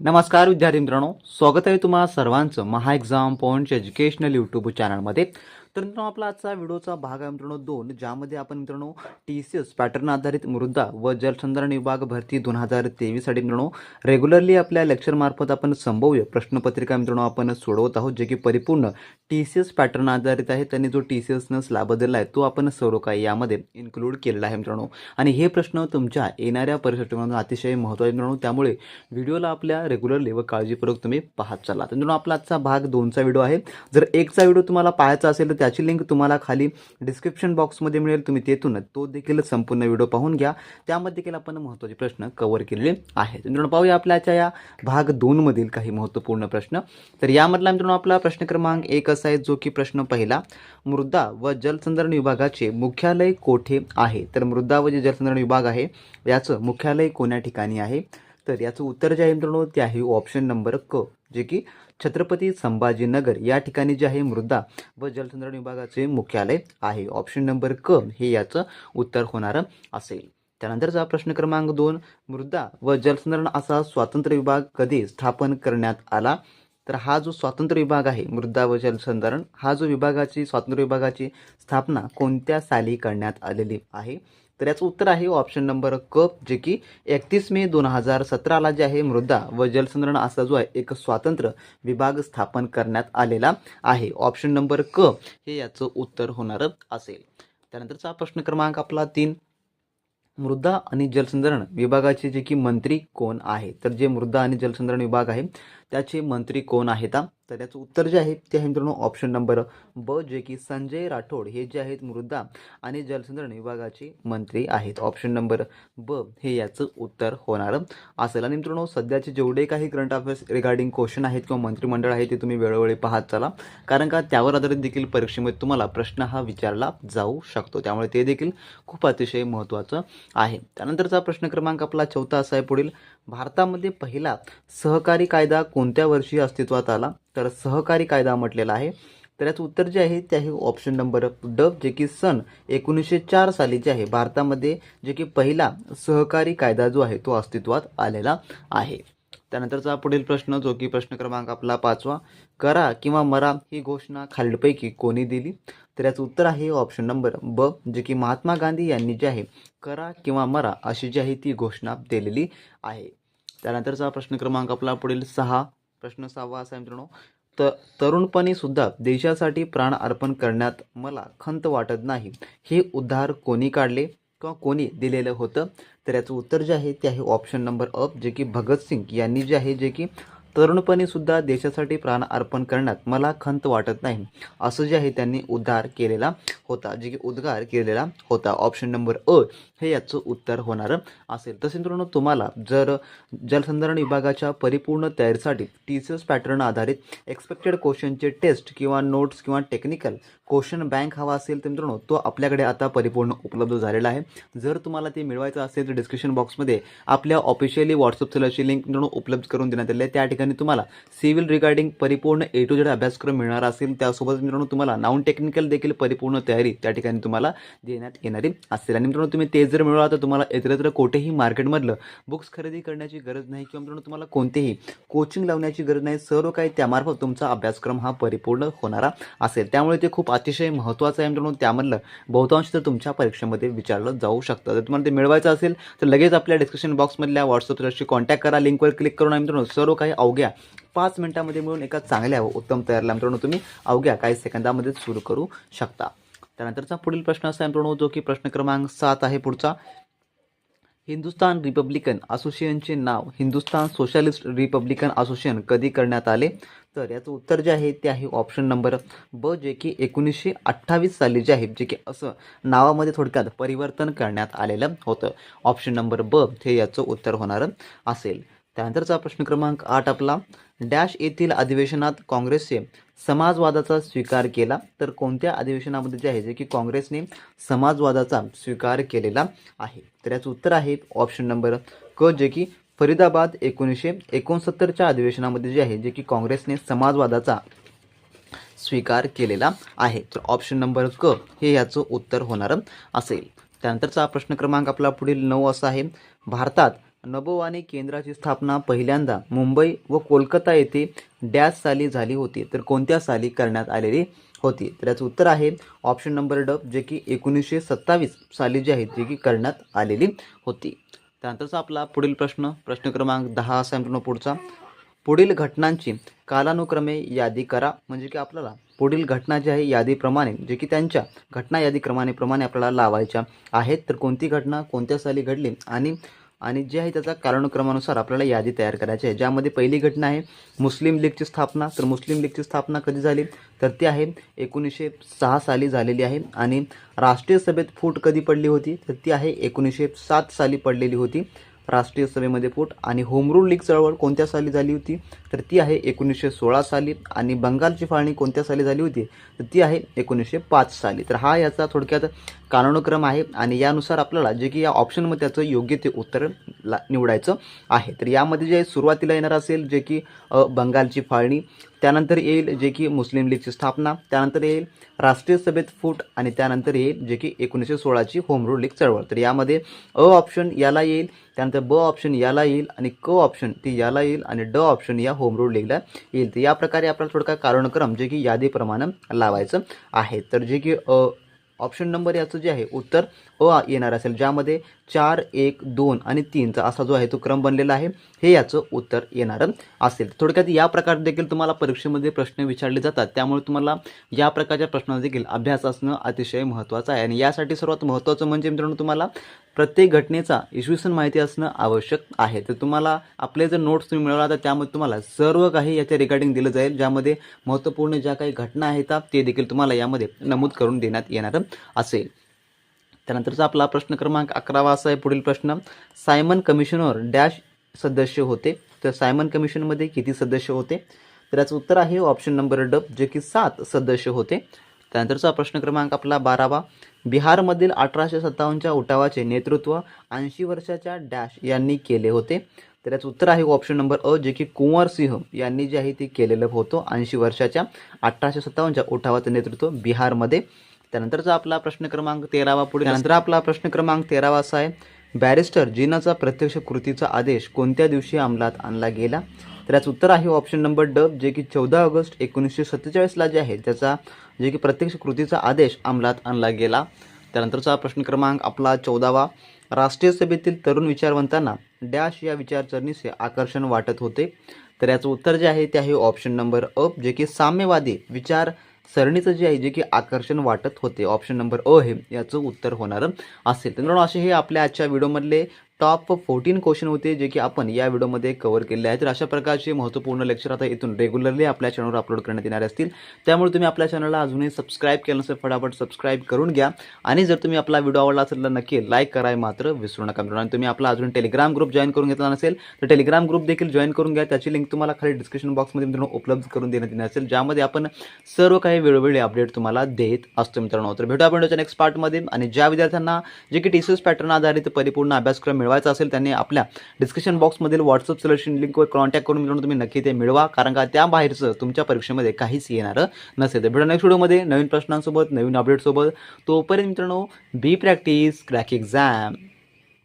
नमस्कार विद्यार्थी मित्रांनो. स्वागत आहे तुम्हा सर्वांचं Maha exam point educational YouTube चॅनलमध्ये तर मित्रांनो आपला आजचा व्हिडिओचा भाग आहे मित्रांनो दोन ज्यामध्ये आपण मित्रांनो टी सी एस पॅटर्न आधारित मृदा व जलसंधारण विभाग भरती दोन हजार तेवीससाठी मित्रांनो रेग्युलरली आपल्या लेक्चरमार्फत आपण संभव्य प्रश्नपत्रिका मित्रांनो आपण सोडवत आहोत जे की परिपूर्ण टी सी एस पॅटर्न आधारित आहे. त्यांनी जो टी सी एसनं स्लॅब दिला आहे तो आपण सर्व काही यामध्ये इन्क्लूड केलेला आहे मित्रांनो. आणि हे प्रश्न तुमच्या येणाऱ्या परीक्षेमध्ये अतिशय महत्त्वाचे मित्रांनो. त्यामुळे व्हिडिओला आपल्या रेग्युलरली व काळजीपूर्वक तुम्ही पाहत चाला तर मित्रांनो आपला आजचा भाग दोनचा व्हिडिओ आहे. जर एकचा व्हिडिओ तुम्हाला पाहायचा असेल तर त्याची लिंक तुम्हाला खाली डिस्क्रिप्शन बॉक्समध्ये मिळेल. तुम्ही तेथूनच तो देखील संपूर्ण व्हिडिओ पाहून घ्या. त्यामध्ये देखील आपण महत्त्वाचे प्रश्न कव्हर केलेले आहेत. मित्रांनो पाहूया आपल्याच्या या भाग दोनमधील काही महत्त्वपूर्ण प्रश्न. तर यामधला मित्रांनो आपला प्रश्न क्रमांक एक असा आहे जो की प्रश्न पहिला मृदा व जलसंधारण विभागाचे मुख्यालय कोठे आहे? तर मृदा व जे जलसंधारण विभाग आहे याचं मुख्यालय कोण्या ठिकाणी आहे? तर याचं उत्तर जे आहे मित्रांनो ते आहे ऑप्शन नंबर क जे की छत्रपती संभाजीनगर या ठिकाणी जे आहे मृदा व जलसंधारण विभागाचे मुख्यालय आहे. ऑप्शन नंबर क हे याचं उत्तर होणारं असेल. त्यानंतरचा प्रश्न क्रमांक दोन मृदा व जलसंधारण असा स्वातंत्र्य विभाग कधी स्थापन करण्यात आला? तर हा जो स्वातंत्र्य विभाग आहे मृदा व जलसंधारण हा जो विभागाची स्वातंत्र्य विभागाची स्थापना कोणत्या साली करण्यात आलेली आहे? तर याचं उत्तर आहे ऑप्शन नंबर क जे की एकतीस मे दोन हजार सतराला जे आहे मृदा व जलसंधारण असा जो आहे एक स्वातंत्र्य विभाग स्थापन करण्यात आलेला आहे. ऑप्शन नंबर क हे याचं उत्तर होणार असेल. त्यानंतरचा प्रश्न क्रमांक आपला तीन. मृदा आणि जलसंधारण विभागाचे जे की मंत्री कोण आहे? तर जे मृदा आणि जलसंधारण विभाग आहे त्याचे मंत्री कोण आहेत? तर याचं उत्तर जे आहे ते आहे मित्रांनो ऑप्शन नंबर ब जे की संजय राठोड. हे जे आहेत मृदा आणि जलसंधारण विभागाचे मंत्री आहेत. ऑप्शन नंबर ब हे याचं उत्तर होणारं. असेल. आणि मित्रांनो सध्याचे जेवढे काही करंट अफेअर्स रिगार्डिंग क्वेश्चन आहेत किंवा मंत्रिमंडळ आहे ते तुम्ही वेळोवेळी पाहत चला. कारण का त्यावर आधारित देखील परीक्षेमध्ये तुम्हाला प्रश्न हा विचारला जाऊ शकतो. त्यामुळे ते देखील खूप अतिशय महत्त्वाचं आहे. त्यानंतरचा प्रश्न क्रमांक आपला चौथा असा आहे पुढील. भारतामध्ये पहिला सहकारी कायदा कोणत्या वर्षी अस्तित्वात आला? तर सहकारी कायदा म्हटलेला आहे. तर याचं उत्तर जे आहे ते आहे ऑप्शन नंबर ड जे की सन एकोणीसशे चार साली जे आहे भारतामध्ये जे की पहिला सहकारी कायदा जो आहे तो अस्तित्वात आलेला आहे. त्यानंतरचा पुढील प्रश्न जो की प्रश्न क्रमांक आपला पाचवा करा किंवा मरा ही घोषणा खालीलपैकी कोणी दिली? तर याचं उत्तर आहे ऑप्शन नंबर ब जे की महात्मा गांधी यांनी जे आहे करा किंवा मरा अशी जी आहे ती घोषणा दिलेली आहे. त्यानंतरचा प्रश्न क्रमांक आपला पुढील सहा प्रश्न सहावा असा मित्रांनो. तर तरुणपणी सुद्धा देशासाठी प्राण अर्पण करण्यात मला खंत वाटत नाही. हे उद्धार कोणी काढले किंवा कोणी दिलेलं होतं? तर याचं उत्तर जे आहे ते आहे ऑप्शन नंबर अप जे की भगतसिंग यांनी जे आहे जे की तरुणपणी सुद्धा देशासाठी प्राण अर्पण करण्यात मला खंत वाटत नाही. असं जे आहे त्यांनी उद्धार केलेला होता जे की उद्गार केलेला होता. ऑप्शन नंबर अ हे याचं उत्तर होणारं असेल. तसे मित्रांनो तुम्हाला जर जलसंधारण विभागाच्या परिपूर्ण तयारीसाठी टी सी एस पॅटर्न आधारित एक्सपेक्टेड क्वेश्चनचे टेस्ट किंवा नोट्स किंवा टेक्निकल क्वेश्चन बँक हवा असेल तर मित्रांनो तो आपल्याकडे आता परिपूर्ण उपलब्ध झालेला आहे. जर तुम्हाला ते मिळवायचं असेल तर डिस्क्रिप्शन बॉक्समध्ये आपल्या ऑफिशियली व्हॉट्सअप सेलरची लिंक मित्रांनो उपलब्ध करून देण्यात आली आहे. त्या ठिकाणी तुम्हाला सिव्हिल रिगार्डिंग परिपूर्ण ए टू जेड अभ्यासक्रम मिळणार असेल त्यासोबत मित्रांनो तुम्हाला नॉन टेक्निकल देखील परिपूर्ण तयारी त्या ठिकाणी तुम्हाला देण्यात येणारी असेल. आणि मित्रांनो तुम्ही ते जर मिळवा तर तुम्हाला इतरत्र कोठेही मार्केटमधलं बुक्स खरेदी करण्याची गरज नाही किंवा मित्रांनो तुम्हाला कोणतेही कोचिंग लावण्याची गरज नाही. सर्व काही त्यामार्फत तुमचा अभ्यासक्रम हा परिपूर्ण होणारा असेल. त्यामुळे ते खूप अतिशय महत्त्वाचं आहे मित्रांनो. त्यामधलं बहुतांश तर तुमच्या परीक्षेमध्ये विचारलं जाऊ शकतं. जर तुम्हाला ते मिळवायचं असेल तर लगेच आपल्या डिस्क्रिप्शन बॉक्समधल्या व्हॉट्सअपशी कॉन्टॅक्ट करा. लिंकवर क्लिक करून आणि मित्रांनो सर्व काही अवघ्या पाच मिनिटामध्ये मिळून एका चांगल्या व उत्तम तयारीला मित्रांनो तुम्ही अवघ्या काही सेकंदामध्ये सुरू करू शकता. त्यानंतरचा पुढील प्रश्न असा मित्रांनो जो की प्रश्न क्रमांक सात आहे पुढचा. हिंदुस्तान रिपब्लिकन असोसिएशनचे नाव हिंदुस्तान सोशलिस्ट रिपब्लिकन असोसिएशन कधी करण्यात आले? तर याचं उत्तर जे आहे ते आहे ऑप्शन नंबर ब जे की एकोणीसशे अठ्ठावीस साली जे आहे जे की असं नावामध्ये थोडक्यात परिवर्तन करण्यात आलेलं होतं. ऑप्शन नंबर ब हे याचं उत्तर होणारं असेल. त्यानंतरचा प्रश्न क्रमांक आठ आपला. डॅश येथील अधिवेशनात काँग्रेसचे समाजवादाचा स्वीकार केला. तर कोणत्या अधिवेशनामध्ये जे आहे जे की काँग्रेसने समाजवादाचा स्वीकार केलेला आहे? तर याचं उत्तर आहे ऑप्शन नंबर क जे की फरीदाबाद एकोणीसशे एकोणसत्तरच्या अधिवेशनामध्ये जे आहे जे की काँग्रेसने समाजवादाचा स्वीकार केलेला आहे. तर ऑप्शन नंबर क हे याचं उत्तर होणारं असेल. त्यानंतरचा प्रश्न क्रमांक आपला पुढील नऊ असा आहे. भारतात नभोवाणी केंद्राची स्थापना पहिल्यांदा मुंबई व कोलकाता येथे डॅश साली झाली होती. तर कोणत्या साली करण्यात आलेली होती? तर याचं उत्तर आहे ऑप्शन नंबर ड जे की एकोणीसशे सत्तावीस साली जी आहे जी की करण्यात आलेली होती. त्यानंतरचा आपला पुढील प्रश्न प्रश्न क्रमांक दहा असा आहे मित्रांनो पुढचा. पुढील घटनांची कालानुक्रमे यादी करा. म्हणजे की आपल्याला पुढील घटना जी आहे यादीप्रमाणे जे की त्यांच्या घटना यादी क्रमाने प्रमाणे आपल्याला लावायच्या आहेत. तर कोणती घटना कोणत्या साली घडली आणि आणि जे आहे त्याचा कारणक्रमानुसार आपल्याला यादी तयार करायची आहे. ज्यामध्ये पहिली घटना आहे मुस्लिम लीगची स्थापना. तर मुस्लिम लीगची स्थापना कधी झाली? तर ती आहे एकोणीसशे सहा साली झालेली आहे आणि राष्ट्रीय सभेत फूट कधी पडली होती? तर ती आहे एकोणीसशे सात साली पडलेली होती. राष्ट्रीय सभेमध्ये फूट आणि होमरूल लीग चळवळ कोणत्या साली झाली होती? तर ती आहे एकोणीसशे सोळा साली आणि बंगालची फाळणी कोणत्या साली झाली होती? तर ती आहे एकोणीसशे पाच साली. तर हा याचा थोडक्यात कालानुक्रम आहे आणि यानुसार आपल्याला जे की या ऑप्शनमध्ये त्याचं योग्य ते उत्तर ला निवडायचं आहे. तर यामध्ये जे सुरुवातीला येणार असेल जे की बंगालची फाळणी त्यानंतर येईल जे की मुस्लिम लीगची स्थापना त्यानंतर येईल राष्ट्रीय सभेत फूट आणि त्यानंतर येईल जे की एकोणीसशे सोळाची होम रूल लीग चळवळ. तर यामध्ये अ ऑप्शन याला येईल त्यानंतर ब ऑप्शन याला येईल आणि क ऑप्शन ती याला येईल आणि ड ऑप्शन या होम रूल लीगला येईल. तर या प्रकारे आपल्याला थोडका कारणक्रम जे की यादीप्रमाणे लावायचं आहे. तर जे की अ ऑप्शन नंबर याचं जे आहे उत्तर अ येणार असेल. ज्यामध्ये चार एक दोन आणि तीनचा असा जो आहे तो क्रम बनलेला आहे हे याचं उत्तर येणारं असेल. थोडक्यात या प्रकार देखील तुम्हाला परीक्षेमध्ये प्रश्न विचारले जातात. त्यामुळे तुम्हाला या प्रकारच्या प्रश्नांचा देखील अभ्यास असणं अतिशय महत्त्वाचं आहे. आणि यासाठी सर्वात महत्त्वाचं म्हणजे मित्रांनो तुम्हाला प्रत्येक घटनेचा इसवी माहिती असणं आवश्यक आहे. तर तुम्हाला आपले जर नोट्स तुम्ही मिळवला तर त्यामध्ये तुम्हाला सर्व काही याच्या रिगार्डिंग दिलं जाईल ज्यामध्ये महत्त्वपूर्ण ज्या काही घटना आहेत ते देखील तुम्हाला यामध्ये नमूद करून देण्यात येणार. असेल. त्यानंतरचा आपला प्रश्न क्रमांक अकरावा असा आहे. पुढील प्रश्न सायमन कमिशनर डॅश सदस्य होते. तर सायमन कमिशनमध्ये किती सदस्य होते? तर याचं उत्तर आहे ऑप्शन नंबर ड जे की सात सदस्य होते. त्यानंतरचा प्रश्न क्रमांक आपला बारावा बिहारमधील अठराशे सत्तावन्नच्या उठावाचे नेतृत्व ऐंशी वर्षाच्या डॅश यांनी केले होते. तर याचं उत्तर आहे ऑप्शन नंबर अ जे की कुंवर सिंह यांनी जे आहे ते केलेलं होतं ऐंशी वर्षाच्या अठराशे सत्तावन्नच्या उठावाचं नेतृत्व बिहारमध्ये. त्यानंतरचा आपला प्रश्न क्रमांक तेरावा पुढे त्यानंतर आपला प्रश्न क्रमांक तेरावा असा आहे. बॅरिस्टर जिनाचा प्रत्यक्ष कृतीचा आदेश कोणत्या दिवशी अंमलात आणला गेला? तर याचं उत्तर आहे ऑप्शन नंबर ड जे की चौदा ऑगस्ट एकोणीसशे सत्तेचाळीसला जे आहे त्याचा जे की प्रत्यक्ष कृतीचा आदेश अंमलात आणला गेला. त्यानंतरचा प्रश्न क्रमांक आपला चौदावा. राष्ट्रीय सभेतील तरुण विचारवंतांना डॅश या विचारसरणीचे आकर्षण वाटत होते. तर याचं उत्तर जे आहे ते आहे ऑप्शन नंबर अप जे की साम्यवादी विचार सरणीचं जे आहे जे की आकर्षण वाटत होते ऑप्शन नंबर अ हे याचं उत्तर होणारं असेल. तर मित्रांनो असे हे आपल्या आजच्या व्हिडिओमधले टॉप फोर्टीन क्वेश्चन होते जे की आपण या व्हिडिओमध्ये कव्हर केले आहे तर अशा प्रकारचे महत्त्वपूर्ण लेक्चर आता इथून रेग्युलरली आपल्या चॅनलवर अपलोड करण्यात येणार असतील. त्यामुळे तुम्ही आपल्या चॅनलला अजूनही सबस्क्राईब केलं नसेल फटाफट सबस्क्राईब करून घ्या. आणि जर तुम्ही आपला व्हिडिओ आवडला असेल तर नक्की लाईक कराय मात्र विसरू नका मित्रांनो. आणि तुम्ही आपला अजून टेलिग्राम ग्रुप जॉईन करून घेतला नसेल तर टेलिग्राम ग्रुप देखील जॉईन करून घ्या. त्याची लिंक तुम्हाला खाली डिस्क्रिप्शन बॉक्समध्ये मित्रांनो उपलब्ध करून देण्यात येणार असेल ज्यामध्ये आपण सर्व काही वेळोवेळी अपडेट तुम्हाला देत असतो मित्रांनो. तर भेटू आपण नेक्स्ट पार्टमध्ये आणि ज्या विद्यार्थ्यांना जे की टी सी एस पॅटर्न आधारित परिपूर्ण अभ्यासक्रम मिळवायचा असेल त्यांनी आपल्या डिस्क्रिप्शन बॉक्समधील व्हॉट्सअप सिलेक्शन लिंकवर कॉन्टॅक्ट करून मिळून तुम्ही नक्की ते मिळवा. कारण का त्या बाहेरचं तुमच्या परीक्षेमध्ये काहीच येणारं नसेल. तर भेटू नेक्स्ट व्हिडिओमध्ये नवीन प्रश्नांसोबत नवीन अपडेटसोबत तोपर्यंत मित्रांनो बी प्रॅक्टिस क्रॅक एक्झाम